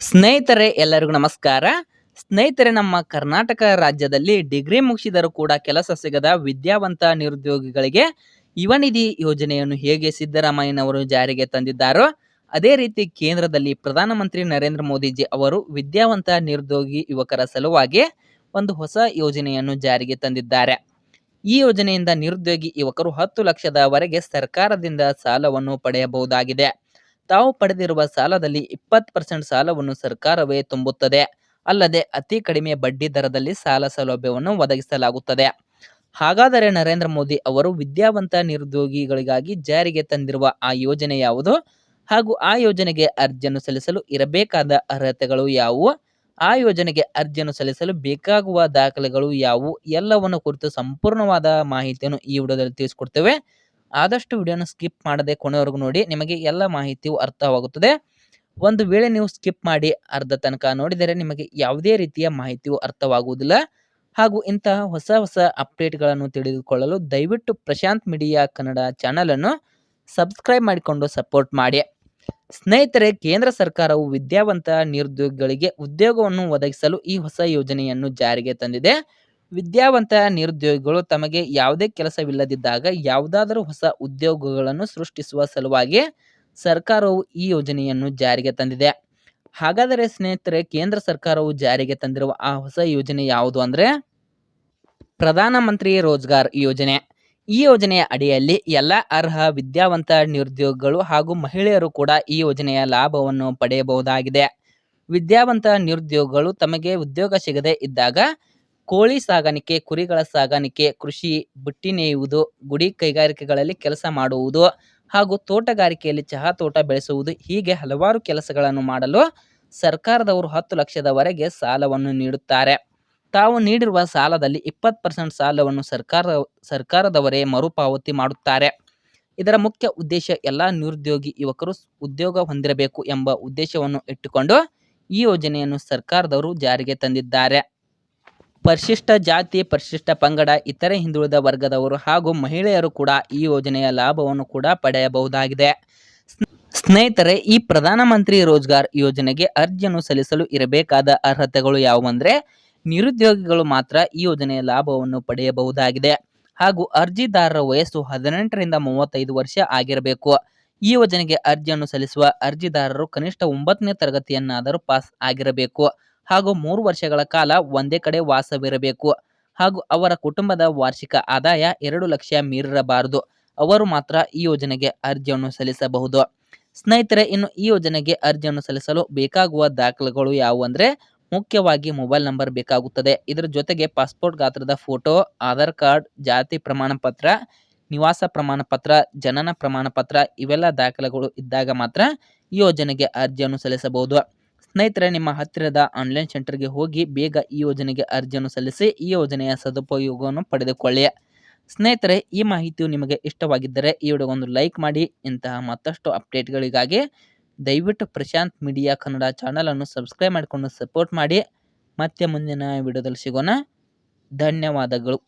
ಸ್ನೇಹಿತರೆ, ಎಲ್ಲರಿಗೂ ನಮಸ್ಕಾರ. ಸ್ನೇಹಿತರೆ, ನಮ್ಮ ಕರ್ನಾಟಕ ರಾಜ್ಯದಲ್ಲಿ ಡಿಗ್ರಿ ಮುಗಿಸಿದರೂ ಕೂಡ ಕೆಲಸ ಸಿಗದ ವಿದ್ಯಾವಂತ ನಿರುದ್ಯೋಗಿಗಳಿಗೆ ಯುವ ನಿಧಿ ಯೋಜನೆಯನ್ನು ಹೇಗೆ ಸಿದ್ದರಾಮಯ್ಯನವರು ಜಾರಿಗೆ ತಂದಿದ್ದಾರೋ, ಅದೇ ರೀತಿ ಕೇಂದ್ರದಲ್ಲಿ ಪ್ರಧಾನಮಂತ್ರಿ ನರೇಂದ್ರ ಮೋದಿಜಿ ಅವರು ವಿದ್ಯಾವಂತ ನಿರುದ್ಯೋಗಿ ಯುವಕರ ಸಲುವಾಗಿ ಒಂದು ಹೊಸ ಯೋಜನೆಯನ್ನು ಜಾರಿಗೆ ತಂದಿದ್ದಾರೆ. ಈ ಯೋಜನೆಯಿಂದ ನಿರುದ್ಯೋಗಿ ಯುವಕರು ಹತ್ತು ಲಕ್ಷದವರೆಗೆ ಸರ್ಕಾರದಿಂದ ಸಾಲವನ್ನು ಪಡೆಯಬಹುದಾಗಿದೆ. ತಾವು ಪಡೆದಿರುವ ಸಾಲದಲ್ಲಿ ಇಪ್ಪತ್ತು ಪರ್ಸೆಂಟ್ ಸಾಲವನ್ನು ಸರ್ಕಾರವೇ ತುಂಬುತ್ತದೆ. ಅಲ್ಲದೆ ಅತಿ ಕಡಿಮೆ ಬಡ್ಡಿ ದರದಲ್ಲಿ ಸಾಲ ಸೌಲಭ್ಯವನ್ನು ಒದಗಿಸಲಾಗುತ್ತದೆ. ಹಾಗಾದರೆ ನರೇಂದ್ರ ಮೋದಿ ಅವರು ವಿದ್ಯಾವಂತ ನಿರುದ್ಯೋಗಿಗಳಿಗಾಗಿ ಜಾರಿಗೆ ತಂದಿರುವ ಆ ಯೋಜನೆ ಯಾವುದು? ಹಾಗೂ ಆ ಯೋಜನೆಗೆ ಅರ್ಜಿಯನ್ನು ಸಲ್ಲಿಸಲು ಇರಬೇಕಾದ ಅರ್ಹತೆಗಳು ಯಾವುವು? ಆ ಯೋಜನೆಗೆ ಅರ್ಜಿಯನ್ನು ಸಲ್ಲಿಸಲು ಬೇಕಾಗುವ ದಾಖಲೆಗಳು ಯಾವುವು? ಎಲ್ಲವನ್ನು ಕುರಿತು ಸಂಪೂರ್ಣವಾದ ಮಾಹಿತಿಯನ್ನು ಈ ವಿಡಿಯೋದಲ್ಲಿ ತಿಳಿಸ್ಕೊಡ್ತೇವೆ. ಆದಷ್ಟು ವಿಡಿಯೋನ ಸ್ಕಿಪ್ ಮಾಡದೆ ಕೊನೆವರೆಗೂ ನೋಡಿ, ನಿಮಗೆ ಎಲ್ಲ ಮಾಹಿತಿಯು ಅರ್ಥವಾಗುತ್ತದೆ. ಒಂದು ವೇಳೆ ನೀವು ಸ್ಕಿಪ್ ಮಾಡಿ ಅರ್ಧ ತನಕ ನೋಡಿದರೆ ನಿಮಗೆ ಯಾವುದೇ ರೀತಿಯ ಮಾಹಿತಿಯು ಅರ್ಥವಾಗುವುದಿಲ್ಲ. ಹಾಗೂ ಇಂತಹ ಹೊಸ ಹೊಸ ಅಪ್ಡೇಟ್ಗಳನ್ನು ತಿಳಿದುಕೊಳ್ಳಲು ದಯವಿಟ್ಟು ಪ್ರಶಾಂತ್ ಮೀಡಿಯಾ ಕನ್ನಡ ಚಾನಲನ್ನು ಸಬ್ಸ್ಕ್ರೈಬ್ ಮಾಡಿಕೊಂಡು ಸಪೋರ್ಟ್ ಮಾಡಿ. ಸ್ನೇಹಿತರೆ, ಕೇಂದ್ರ ಸರ್ಕಾರವು ವಿದ್ಯಾವಂತ ನಿರುದ್ಯೋಗಿಗಳಿಗೆ ಉದ್ಯೋಗವನ್ನು ಒದಗಿಸಲು ಈ ಹೊಸ ಯೋಜನೆಯನ್ನು ಜಾರಿಗೆ ತಂದಿದೆ. ವಿದ್ಯಾವಂತ ನಿರುದ್ಯೋಗಿಗಳು ತಮಗೆ ಯಾವುದೇ ಕೆಲಸವಿಲ್ಲದಿದ್ದಾಗ ಯಾವುದಾದರೂ ಹೊಸ ಉದ್ಯೋಗಗಳನ್ನು ಸೃಷ್ಟಿಸುವ ಸಲುವಾಗಿ ಸರ್ಕಾರವು ಈ ಯೋಜನೆಯನ್ನು ಜಾರಿಗೆ ತಂದಿದೆ. ಹಾಗಾದರೆ ಸ್ನೇಹಿತರೆ, ಕೇಂದ್ರ ಸರ್ಕಾರವು ಜಾರಿಗೆ ತಂದಿರುವ ಆ ಹೊಸ ಯೋಜನೆ ಯಾವುದು ಅಂದರೆ ಪ್ರಧಾನಮಂತ್ರಿ ರೋಜ್ಗಾರ್ ಯೋಜನೆ. ಈ ಯೋಜನೆಯ ಅಡಿಯಲ್ಲಿ ಎಲ್ಲ ಅರ್ಹ ವಿದ್ಯಾವಂತ ನಿರುದ್ಯೋಗಿಗಳು ಹಾಗೂ ಮಹಿಳೆಯರು ಕೂಡ ಈ ಯೋಜನೆಯ ಲಾಭವನ್ನು ಪಡೆಯಬಹುದಾಗಿದೆ. ವಿದ್ಯಾವಂತ ನಿರುದ್ಯೋಗಿಗಳು ತಮಗೆ ಉದ್ಯೋಗ ಸಿಗದೇ ಇದ್ದಾಗ ಕೋಳಿ ಸಾಗಾಣಿಕೆ, ಕುರಿಗಳ ಸಾಗಾಣಿಕೆ, ಕೃಷಿ, ಬುಟ್ಟಿ ನೇಯುವುದು, ಗುಡಿ ಕೈಗಾರಿಕೆಗಳಲ್ಲಿ ಕೆಲಸ ಮಾಡುವುದು ಹಾಗೂ ತೋಟಗಾರಿಕೆಯಲ್ಲಿ ಚಹಾ ತೋಟ ಬೆಳೆಸುವುದು ಹೀಗೆ ಹಲವಾರು ಕೆಲಸಗಳನ್ನು ಮಾಡಲು ಸರ್ಕಾರದವರು ಹತ್ತು ಲಕ್ಷದವರೆಗೆ ಸಾಲವನ್ನು ನೀಡುತ್ತಾರೆ. ತಾವು ನೀಡಿರುವ ಸಾಲದಲ್ಲಿ ಇಪ್ಪತ್ತು ಪರ್ಸೆಂಟ್ ಸಾಲವನ್ನು ಸರ್ಕಾರ, ಸರ್ಕಾರದವರೇ ಮರುಪಾವತಿ ಮಾಡುತ್ತಾರೆ. ಇದರ ಮುಖ್ಯ ಉದ್ದೇಶ ಎಲ್ಲ ನಿರುದ್ಯೋಗಿ ಯುವಕರು ಉದ್ಯೋಗ ಹೊಂದಿರಬೇಕು ಎಂಬ ಉದ್ದೇಶವನ್ನು ಇಟ್ಟುಕೊಂಡು ಈ ಯೋಜನೆಯನ್ನು ಸರ್ಕಾರದವರು ಜಾರಿಗೆ ತಂದಿದ್ದಾರೆ. ಪರಿಶಿಷ್ಟ ಜಾತಿ, ಪರಿಶಿಷ್ಟ ಪಂಗಡ, ಇತರೆ ಹಿಂದುಳಿದ ವರ್ಗದವರು ಹಾಗೂ ಮಹಿಳೆಯರು ಕೂಡ ಈ ಯೋಜನೆಯ ಲಾಭವನ್ನು ಕೂಡ ಪಡೆಯಬಹುದಾಗಿದೆ. ಸ್ನೇಹಿತರೆ, ಈ ಪ್ರಧಾನಮಂತ್ರಿ ರೋಜ್ಗಾರ್ ಯೋಜನೆಗೆ ಅರ್ಜಿಯನ್ನು ಸಲ್ಲಿಸಲು ಇರಬೇಕಾದ ಅರ್ಹತೆಗಳು ಯಾವುವಂದ್ರೆ, ನಿರುದ್ಯೋಗಿಗಳು ಮಾತ್ರ ಈ ಯೋಜನೆಯ ಲಾಭವನ್ನು ಪಡೆಯಬಹುದಾಗಿದೆ. ಹಾಗೂ ಅರ್ಜಿದಾರರ ವಯಸ್ಸು ಹದಿನೆಂಟರಿಂದ ಮೂವತ್ತೈದು ವರ್ಷ ಆಗಿರಬೇಕು. ಈ ಯೋಜನೆಗೆ ಅರ್ಜಿಯನ್ನು ಸಲ್ಲಿಸುವ ಅರ್ಜಿದಾರರು ಕನಿಷ್ಠ ಒಂಬತ್ತನೇ ತರಗತಿಯನ್ನಾದರೂ ಪಾಸ್ ಆಗಿರಬೇಕು. ಹಾಗೂ ಮೂರು ವರ್ಷಗಳ ಕಾಲ ಒಂದೇ ಕಡೆ ವಾಸವಿರಬೇಕು. ಹಾಗೂ ಅವರ ಕುಟುಂಬದ ವಾರ್ಷಿಕ ಆದಾಯ ಎರಡು ಲಕ್ಷ ಮೀರಿರಬಾರದು. ಅವರು ಮಾತ್ರ ಈ ಯೋಜನೆಗೆ ಅರ್ಜಿಯನ್ನು ಸಲ್ಲಿಸಬಹುದು. ಸ್ನೇಹಿತರೆ, ಇನ್ನು ಈ ಯೋಜನೆಗೆ ಅರ್ಜಿಯನ್ನು ಸಲ್ಲಿಸಲು ಬೇಕಾಗುವ ದಾಖಲೆಗಳು ಯಾವುವು ಅಂದರೆ ಮುಖ್ಯವಾಗಿ ಮೊಬೈಲ್ ನಂಬರ್ ಬೇಕಾಗುತ್ತದೆ. ಇದರ ಜೊತೆಗೆ ಪಾಸ್ಪೋರ್ಟ್ ಗಾತ್ರದ ಫೋಟೋ, ಆಧಾರ್ ಕಾರ್ಡ್, ಜಾತಿ ಪ್ರಮಾಣ ಪತ್ರ ನಿವಾಸ ಪ್ರಮಾಣ ಪತ್ರ ಜನನ ಪ್ರಮಾಣ ಪತ್ರ ಇವೆಲ್ಲ ದಾಖಲೆಗಳು ಇದ್ದಾಗ ಮಾತ್ರ ಈ ಯೋಜನೆಗೆ ಅರ್ಜಿಯನ್ನು ಸಲ್ಲಿಸಬಹುದು. ಸ್ನೇಹಿತರೆ, ನಿಮ್ಮ ಹತ್ತಿರದ ಆನ್ಲೈನ್ ಸೆಂಟರ್ಗೆ ಹೋಗಿ ಬೇಗ ಈ ಯೋಜನೆಗೆ ಅರ್ಜಿಯನ್ನು ಸಲ್ಲಿಸಿ, ಈ ಯೋಜನೆಯ ಸದುಪಯೋಗವನ್ನು ಪಡೆದುಕೊಳ್ಳಿ. ಸ್ನೇಹಿತರೆ, ಈ ಮಾಹಿತಿಯು ನಿಮಗೆ ಇಷ್ಟವಾಗಿದ್ದರೆ ಈ ವಿಡಿಯೋಗೊಂದು ಲೈಕ್ ಮಾಡಿ. ಇಂತಹ ಮತ್ತಷ್ಟು ಅಪ್ಡೇಟ್ಗಳಿಗಾಗಿ ದಯವಿಟ್ಟು ಪ್ರಶಾಂತ್ ಮೀಡಿಯಾ ಕನ್ನಡ ಚಾನಲನ್ನು ಸಬ್ಸ್ಕ್ರೈಬ್ ಮಾಡಿಕೊಂಡು ಸಪೋರ್ಟ್ ಮಾಡಿ. ಮತ್ತೆ ಮುಂದಿನ ವಿಡಿಯೋದಲ್ಲಿ ಸಿಗೋಣ. ಧನ್ಯವಾದಗಳು.